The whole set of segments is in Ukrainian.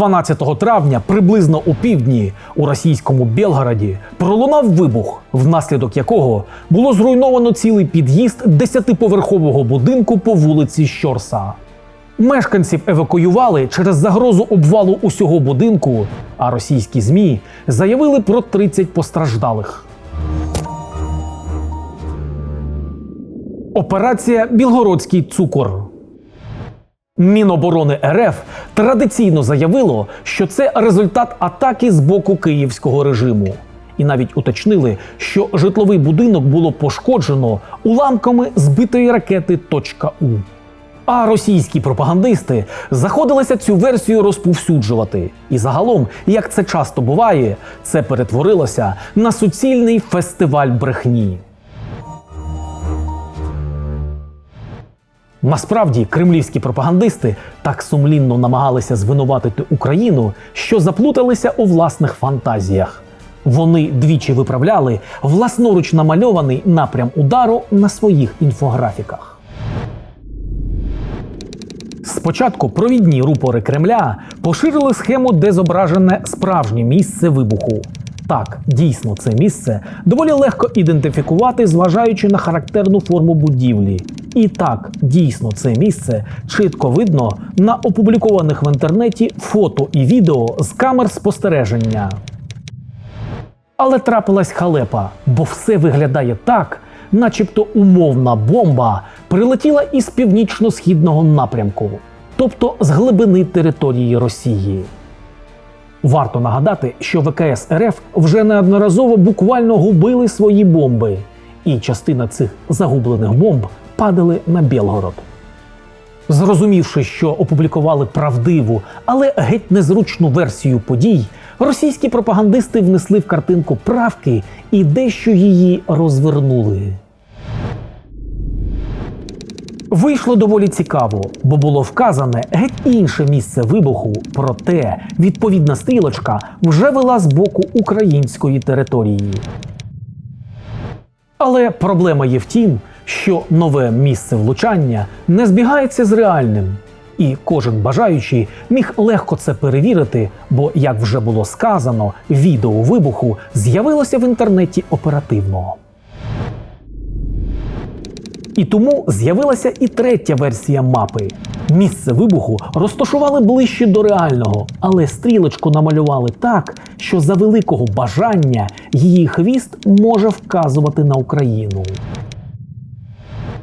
12 травня, приблизно у півдні, у російському Белгороді пролунав вибух, внаслідок якого було зруйновано цілий під'їзд десятиповерхового будинку по вулиці Щорса. Мешканців евакуювали через загрозу обвалу усього будинку, а російські ЗМІ заявили про 30 постраждалих. Операція Білгородський цукор. Міноборони РФ традиційно заявило, що це результат атаки з боку київського режиму. І навіть уточнили, що житловий будинок було пошкоджено уламками збитої ракети «У». А російські пропагандисти заходилися цю версію розповсюджувати. І загалом, як це часто буває, це перетворилося на суцільний фестиваль брехні. Насправді кремлівські пропагандисти так сумлінно намагалися звинуватити Україну, що заплуталися у власних фантазіях. Вони двічі виправляли власноруч намальований напрям удару на своїх інфографіках. Спочатку провідні рупори Кремля поширили схему, де зображене справжнє місце вибуху. Так, дійсно, це місце доволі легко ідентифікувати, зважаючи на характерну форму будівлі. І так, дійсно, це місце чітко видно на опублікованих в інтернеті фото і відео з камер спостереження. Але трапилась халепа, бо все виглядає так, начебто умовна бомба прилетіла із північно-східного напрямку, тобто з глибини території Росії. Варто нагадати, що ВКС РФ вже неодноразово буквально губили свої бомби, і частина цих загублених бомб падали на Білгород. Зрозумівши, що опублікували правдиву, але геть незручну версію подій, російські пропагандисти внесли в картинку правки і дещо її розвернули. Вийшло доволі цікаво, бо було вказане геть інше місце вибуху, проте відповідна стрілочка вже вела з боку української території. Але проблема є в тім, що нове місце влучання не збігається з реальним. І кожен бажаючий міг легко це перевірити, бо, як вже було сказано, відео вибуху з'явилося в інтернеті оперативно. І тому з'явилася і третя версія мапи. Місце вибуху розташували ближче до реального, але стрілочку намалювали так, що за великого бажання її хвіст може вказувати на Україну.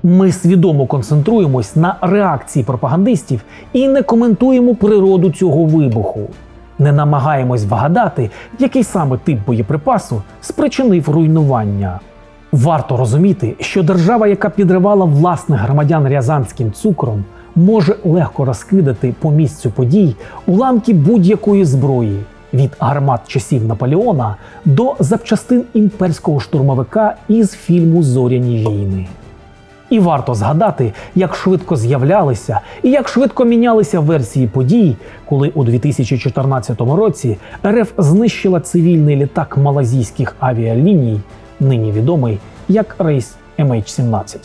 Ми свідомо концентруємось на реакції пропагандистів і не коментуємо природу цього вибуху. Не намагаємось вгадати, який саме тип боєприпасу спричинив руйнування. Варто розуміти, що держава, яка підривала власних громадян рязанським цукром, може легко розкидати по місцю подій уламки будь-якої зброї від гармат часів Наполеона до запчастин імперського штурмовика із фільму Зоряні війни. І варто згадати, як швидко з'являлися і як швидко мінялися версії подій, коли у 2014 році РФ знищила цивільний літак малазійських авіаліній, нині відомий як рейс MH17.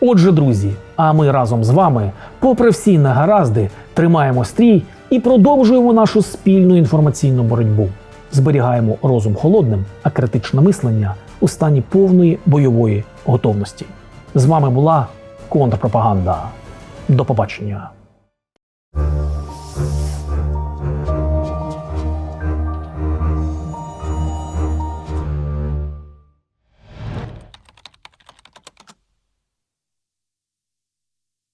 Отже, друзі, а ми разом з вами, попри всі негаразди, тримаємо стрій і продовжуємо нашу спільну інформаційну боротьбу. Зберігаємо розум холодним, а критичне мислення у стані повної бойової готовності. З вами була контрпропаганда. До побачення.